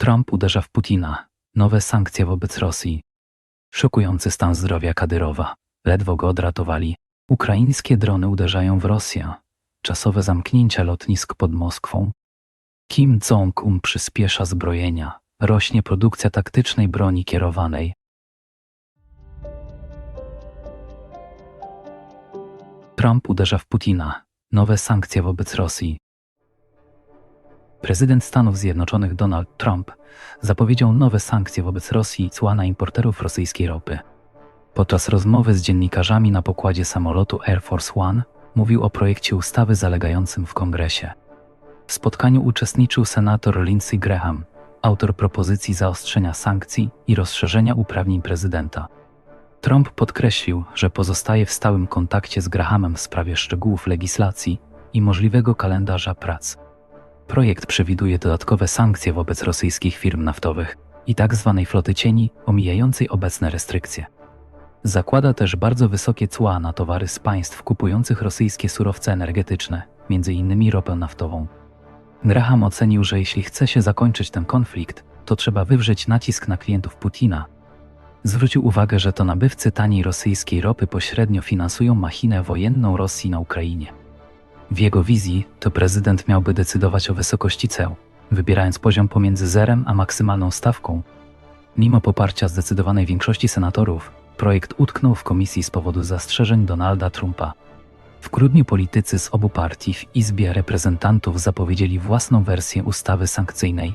Trump uderza w Putina. Nowe sankcje wobec Rosji. Szokujący stan zdrowia Kadyrowa. Ledwo go odratowali. Ukraińskie drony uderzają w Rosję. Czasowe zamknięcia lotnisk pod Moskwą. Kim Jong-un przyspiesza zbrojenia. Rośnie produkcja taktycznej broni kierowanej. Trump uderza w Putina. Nowe sankcje wobec Rosji. Prezydent Stanów Zjednoczonych Donald Trump zapowiedział nowe sankcje wobec Rosji i cła na importerów rosyjskiej ropy. Podczas rozmowy z dziennikarzami na pokładzie samolotu Air Force One mówił o projekcie ustawy zalegającym w kongresie. W spotkaniu uczestniczył senator Lindsey Graham, autor propozycji zaostrzenia sankcji i rozszerzenia uprawnień prezydenta. Trump podkreślił, że pozostaje w stałym kontakcie z Grahamem w sprawie szczegółów legislacji i możliwego kalendarza prac. Projekt przewiduje dodatkowe sankcje wobec rosyjskich firm naftowych i tzw. floty cieni omijającej obecne restrykcje. Zakłada też bardzo wysokie cła na towary z państw kupujących rosyjskie surowce energetyczne, m.in. ropę naftową. Graham ocenił, że jeśli chce się zakończyć ten konflikt, to trzeba wywrzeć nacisk na klientów Putina. Zwrócił uwagę, że to nabywcy taniej rosyjskiej ropy pośrednio finansują machinę wojenną Rosji na Ukrainie. W jego wizji to prezydent miałby decydować o wysokości ceł, wybierając poziom pomiędzy zerem a maksymalną stawką. Mimo poparcia zdecydowanej większości senatorów, projekt utknął w komisji z powodu zastrzeżeń Donalda Trumpa. W grudniu politycy z obu partii w Izbie Reprezentantów zapowiedzieli własną wersję ustawy sankcyjnej.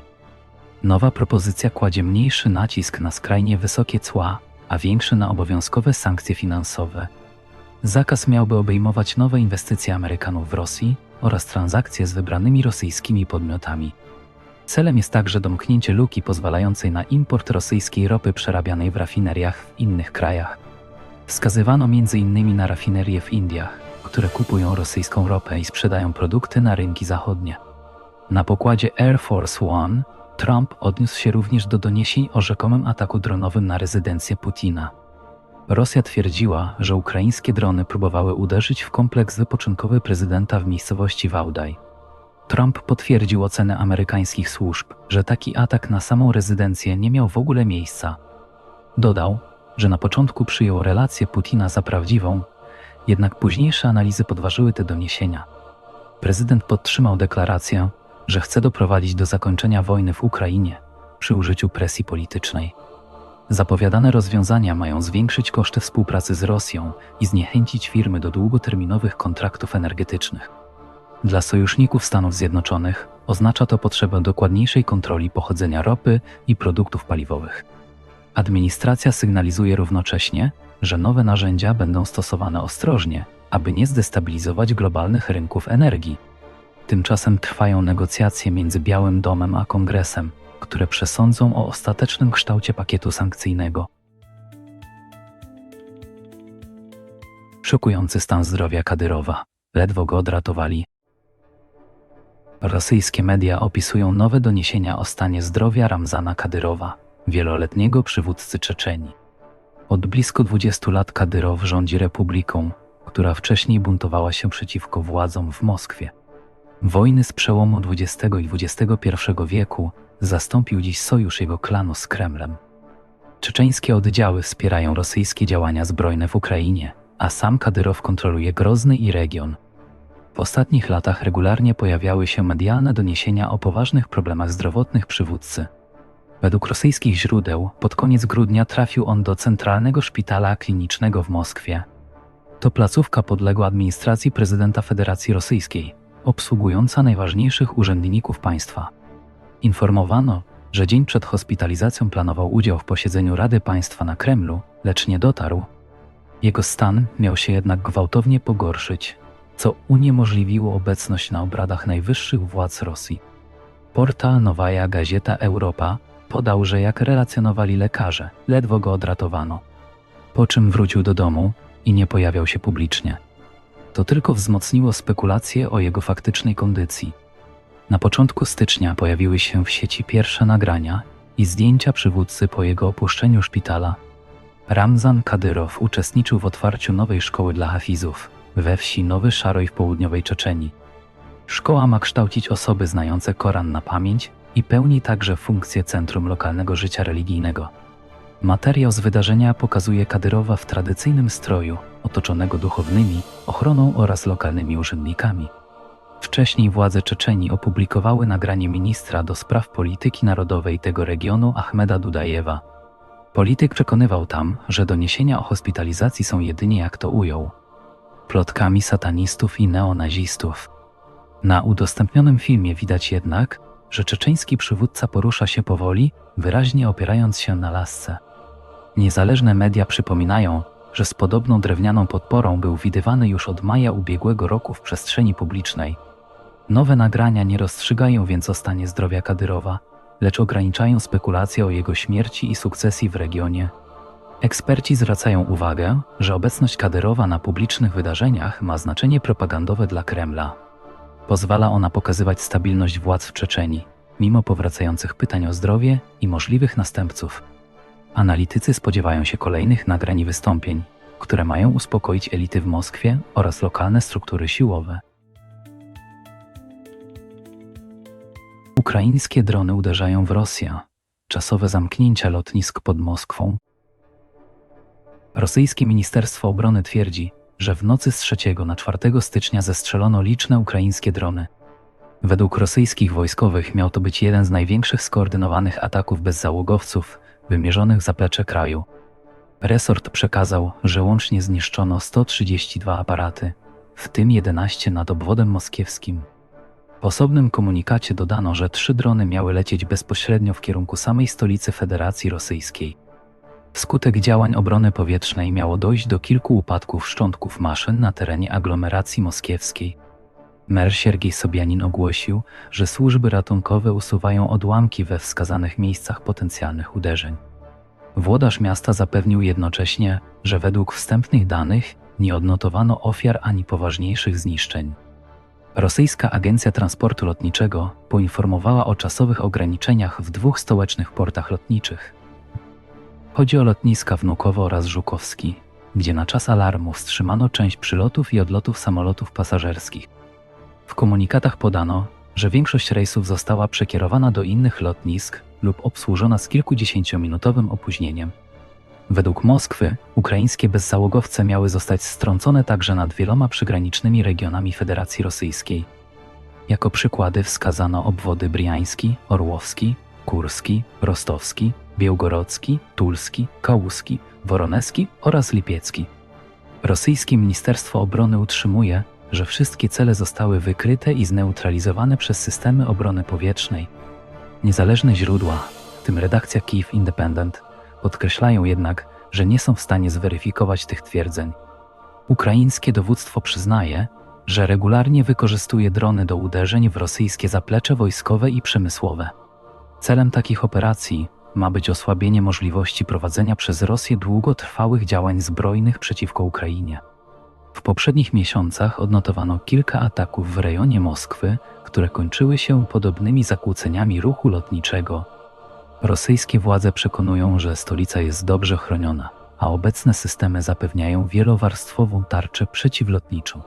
Nowa propozycja kładzie mniejszy nacisk na skrajnie wysokie cła, a większy na obowiązkowe sankcje finansowe. Zakaz miałby obejmować nowe inwestycje Amerykanów w Rosji oraz transakcje z wybranymi rosyjskimi podmiotami. Celem jest także domknięcie luki pozwalającej na import rosyjskiej ropy przerabianej w rafineriach w innych krajach. Wskazywano m.in. na rafinerie w Indiach, które kupują rosyjską ropę i sprzedają produkty na rynki zachodnie. Na pokładzie Air Force One Trump odniósł się również do doniesień o rzekomym ataku dronowym na rezydencję Putina. Rosja twierdziła, że ukraińskie drony próbowały uderzyć w kompleks wypoczynkowy prezydenta w miejscowości Wałdaj. Trump potwierdził ocenę amerykańskich służb, że taki atak na samą rezydencję nie miał w ogóle miejsca. Dodał, że na początku przyjął relację Putina za prawdziwą, jednak późniejsze analizy podważyły te doniesienia. Prezydent podtrzymał deklarację, że chce doprowadzić do zakończenia wojny w Ukrainie przy użyciu presji politycznej. Zapowiadane rozwiązania mają zwiększyć koszty współpracy z Rosją i zniechęcić firmy do długoterminowych kontraktów energetycznych. Dla sojuszników Stanów Zjednoczonych oznacza to potrzebę dokładniejszej kontroli pochodzenia ropy i produktów paliwowych. Administracja sygnalizuje równocześnie, że nowe narzędzia będą stosowane ostrożnie, aby nie zdestabilizować globalnych rynków energii. Tymczasem trwają negocjacje między Białym Domem a Kongresem, które przesądzą o ostatecznym kształcie pakietu sankcyjnego. Szokujący stan zdrowia Kadyrowa. Ledwo go odratowali. Rosyjskie media opisują nowe doniesienia o stanie zdrowia Ramzana Kadyrowa, wieloletniego przywódcy Czeczenii. Od blisko 20 lat Kadyrow rządzi republiką, która wcześniej buntowała się przeciwko władzom w Moskwie. Wojny z przełomu XX i XXI wieku zastąpił dziś sojusz jego klanu z Kremlem. Czeczeńskie oddziały wspierają rosyjskie działania zbrojne w Ukrainie, a sam Kadyrow kontroluje Grozny i region. W ostatnich latach regularnie pojawiały się medialne doniesienia o poważnych problemach zdrowotnych przywódcy. Według rosyjskich źródeł pod koniec grudnia trafił on do Centralnego Szpitala Klinicznego w Moskwie. To placówka podległa administracji prezydenta Federacji Rosyjskiej, obsługująca najważniejszych urzędników państwa. Informowano, że dzień przed hospitalizacją planował udział w posiedzeniu Rady Państwa na Kremlu, lecz nie dotarł. Jego stan miał się jednak gwałtownie pogorszyć, co uniemożliwiło obecność na obradach najwyższych władz Rosji. Portal Nowaja Gazeta Europa podał, że jak relacjonowali lekarze, ledwo go odratowano. Po czym wrócił do domu i nie pojawiał się publicznie. To tylko wzmocniło spekulacje o jego faktycznej kondycji. Na początku stycznia pojawiły się w sieci pierwsze nagrania i zdjęcia przywódcy po jego opuszczeniu szpitala. Ramzan Kadyrow uczestniczył w otwarciu nowej szkoły dla hafizów we wsi Nowy Szaroj w południowej Czeczenii. Szkoła ma kształcić osoby znające Koran na pamięć i pełni także funkcję centrum lokalnego życia religijnego. Materiał z wydarzenia pokazuje Kadyrowa w tradycyjnym stroju, otoczonego duchownymi, ochroną oraz lokalnymi urzędnikami. Wcześniej władze Czeczenii opublikowały nagranie ministra do spraw polityki narodowej tego regionu Ahmeda Dudajewa. Polityk przekonywał tam, że doniesienia o hospitalizacji są jedynie, jak to ujął, plotkami satanistów i neonazistów. Na udostępnionym filmie widać jednak, że czeczeński przywódca porusza się powoli, wyraźnie opierając się na lasce. Niezależne media przypominają, że z podobną drewnianą podporą był widywany już od maja ubiegłego roku w przestrzeni publicznej. Nowe nagrania nie rozstrzygają więc o stanie zdrowia Kadyrowa, lecz ograniczają spekulacje o jego śmierci i sukcesji w regionie. Eksperci zwracają uwagę, że obecność Kadyrowa na publicznych wydarzeniach ma znaczenie propagandowe dla Kremla. Pozwala ona pokazywać stabilność władz w Czeczenii, mimo powracających pytań o zdrowie i możliwych następców. Analitycy spodziewają się kolejnych nagrań i wystąpień, które mają uspokoić elity w Moskwie oraz lokalne struktury siłowe. Ukraińskie drony uderzają w Rosję. Czasowe zamknięcia lotnisk pod Moskwą. Rosyjskie Ministerstwo Obrony twierdzi, że w nocy z 3 na 4 stycznia zestrzelono liczne ukraińskie drony. Według rosyjskich wojskowych miał to być jeden z największych skoordynowanych ataków bezzałogowców wymierzonych zaplecze kraju. Resort przekazał, że łącznie zniszczono 132 aparaty, w tym 11 nad obwodem moskiewskim. W osobnym komunikacie dodano, że trzy drony miały lecieć bezpośrednio w kierunku samej stolicy Federacji Rosyjskiej. Wskutek działań obrony powietrznej miało dojść do kilku upadków szczątków maszyn na terenie aglomeracji moskiewskiej. Mer Siergiej Sobianin ogłosił, że służby ratunkowe usuwają odłamki we wskazanych miejscach potencjalnych uderzeń. Włodarz miasta zapewnił jednocześnie, że według wstępnych danych nie odnotowano ofiar ani poważniejszych zniszczeń. Rosyjska Agencja Transportu Lotniczego poinformowała o czasowych ograniczeniach w dwóch stołecznych portach lotniczych. Chodzi o lotniska Wnukowo oraz Żukowski, gdzie na czas alarmu wstrzymano część przylotów i odlotów samolotów pasażerskich. W komunikatach podano, że większość rejsów została przekierowana do innych lotnisk lub obsłużona z kilkudziesięciominutowym opóźnieniem. Według Moskwy ukraińskie bezzałogowce miały zostać strącone także nad wieloma przygranicznymi regionami Federacji Rosyjskiej. Jako przykłady wskazano obwody briański, orłowski, kurski, rostowski, białgorodzki, tulski, kałuski, woroneski oraz lipiecki. Rosyjskie Ministerstwo Obrony utrzymuje, że wszystkie cele zostały wykryte i zneutralizowane przez systemy obrony powietrznej. Niezależne źródła, w tym redakcja Kiev Independent, podkreślają jednak, że nie są w stanie zweryfikować tych twierdzeń. Ukraińskie dowództwo przyznaje, że regularnie wykorzystuje drony do uderzeń w rosyjskie zaplecze wojskowe i przemysłowe. Celem takich operacji ma być osłabienie możliwości prowadzenia przez Rosję długotrwałych działań zbrojnych przeciwko Ukrainie. W poprzednich miesiącach odnotowano kilka ataków w rejonie Moskwy, które kończyły się podobnymi zakłóceniami ruchu lotniczego. Rosyjskie władze przekonują, że stolica jest dobrze chroniona, a obecne systemy zapewniają wielowarstwową tarczę przeciwlotniczą.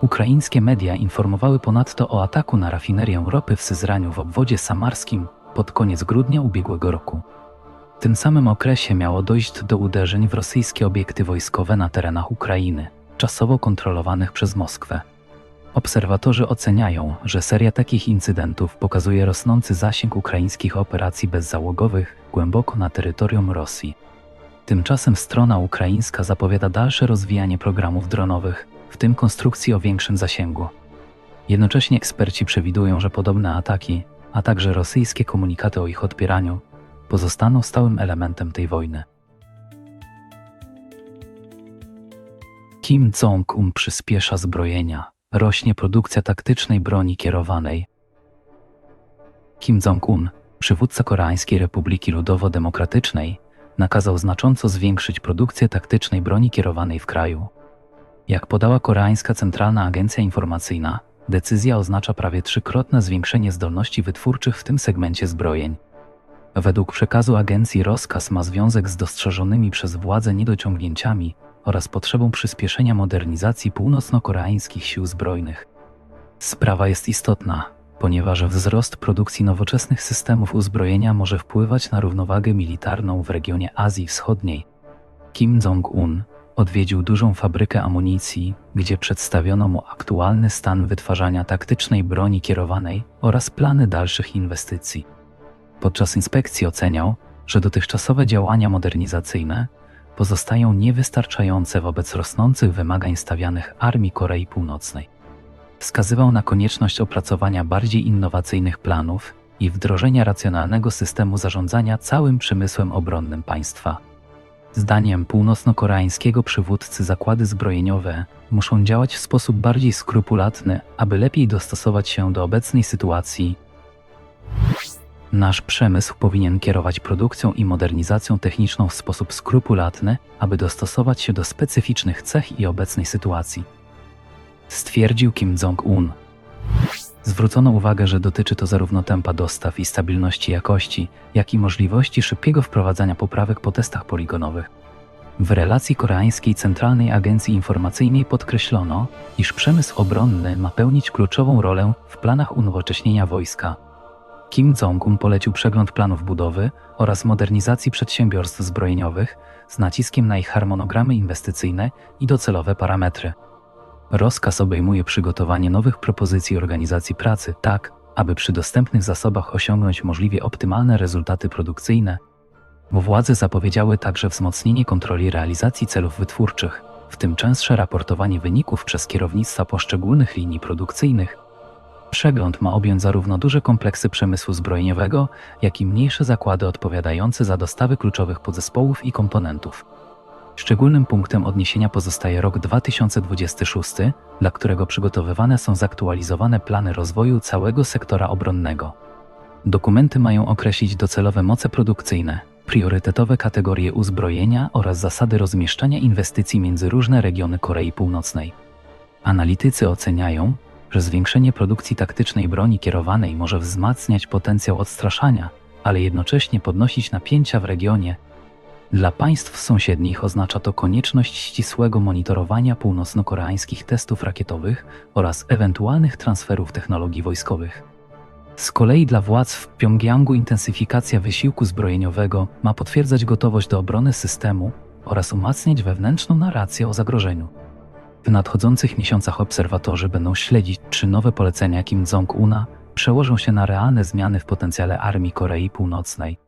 Ukraińskie media informowały ponadto o ataku na rafinerię ropy w Syzraniu w obwodzie samarskim pod koniec grudnia ubiegłego roku. W tym samym okresie miało dojść do uderzeń w rosyjskie obiekty wojskowe na terenach Ukrainy czasowo kontrolowanych przez Moskwę. Obserwatorzy oceniają, że seria takich incydentów pokazuje rosnący zasięg ukraińskich operacji bezzałogowych głęboko na terytorium Rosji. Tymczasem strona ukraińska zapowiada dalsze rozwijanie programów dronowych, w tym konstrukcji o większym zasięgu. Jednocześnie eksperci przewidują, że podobne ataki, a także rosyjskie komunikaty o ich odpieraniu, pozostaną stałym elementem tej wojny. Kim Jong-un przyspiesza zbrojenia, rośnie produkcja taktycznej broni kierowanej. Kim Jong-un, przywódca Koreańskiej Republiki Ludowo-Demokratycznej, nakazał znacząco zwiększyć produkcję taktycznej broni kierowanej w kraju. Jak podała Koreańska Centralna Agencja Informacyjna, decyzja oznacza prawie trzykrotne zwiększenie zdolności wytwórczych w tym segmencie zbrojeń. Według przekazu agencji rozkaz ma związek z dostrzeżonymi przez władze niedociągnięciami oraz potrzebą przyspieszenia modernizacji północno-koreańskich sił zbrojnych. Sprawa jest istotna, ponieważ wzrost produkcji nowoczesnych systemów uzbrojenia może wpływać na równowagę militarną w regionie Azji Wschodniej. Kim Jong-un odwiedził dużą fabrykę amunicji, gdzie przedstawiono mu aktualny stan wytwarzania taktycznej broni kierowanej oraz plany dalszych inwestycji. Podczas inspekcji oceniał, że dotychczasowe działania modernizacyjne pozostają niewystarczające wobec rosnących wymagań stawianych Armii Korei Północnej. Wskazywał na konieczność opracowania bardziej innowacyjnych planów i wdrożenia racjonalnego systemu zarządzania całym przemysłem obronnym państwa. Zdaniem północno-koreańskiego przywódcy zakłady zbrojeniowe muszą działać w sposób bardziej skrupulatny, aby lepiej dostosować się do obecnej sytuacji. Nasz przemysł powinien kierować produkcją i modernizacją techniczną w sposób skrupulatny, aby dostosować się do specyficznych cech i obecnej sytuacji. Stwierdził Kim Jong-un. Zwrócono uwagę, że dotyczy to zarówno tempa dostaw i stabilności jakości, jak i możliwości szybkiego wprowadzania poprawek po testach poligonowych. W relacji koreańskiej Centralnej Agencji Informacyjnej podkreślono, iż przemysł obronny ma pełnić kluczową rolę w planach unowocześnienia wojska. Kim Jong-un polecił przegląd planów budowy oraz modernizacji przedsiębiorstw zbrojeniowych z naciskiem na ich harmonogramy inwestycyjne i docelowe parametry. Rozkaz obejmuje przygotowanie nowych propozycji organizacji pracy tak, aby przy dostępnych zasobach osiągnąć możliwie optymalne rezultaty produkcyjne. Władze zapowiedziały także wzmocnienie kontroli realizacji celów wytwórczych, w tym częstsze raportowanie wyników przez kierownictwa poszczególnych linii produkcyjnych. Przegląd ma objąć zarówno duże kompleksy przemysłu zbrojeniowego, jak i mniejsze zakłady odpowiadające za dostawy kluczowych podzespołów i komponentów. Szczególnym punktem odniesienia pozostaje rok 2026, dla którego przygotowywane są zaktualizowane plany rozwoju całego sektora obronnego. Dokumenty mają określić docelowe moce produkcyjne, priorytetowe kategorie uzbrojenia oraz zasady rozmieszczania inwestycji między różne regiony Korei Północnej. Analitycy oceniają, że zwiększenie produkcji taktycznej broni kierowanej może wzmacniać potencjał odstraszania, ale jednocześnie podnosić napięcia w regionie, dla państw sąsiednich oznacza to konieczność ścisłego monitorowania północno-koreańskich testów rakietowych oraz ewentualnych transferów technologii wojskowych. Z kolei dla władz w Pjongjangu intensyfikacja wysiłku zbrojeniowego ma potwierdzać gotowość do obrony systemu oraz umacniać wewnętrzną narrację o zagrożeniu. W nadchodzących miesiącach obserwatorzy będą śledzić, czy nowe polecenia Kim Jong-una przełożą się na realne zmiany w potencjale armii Korei Północnej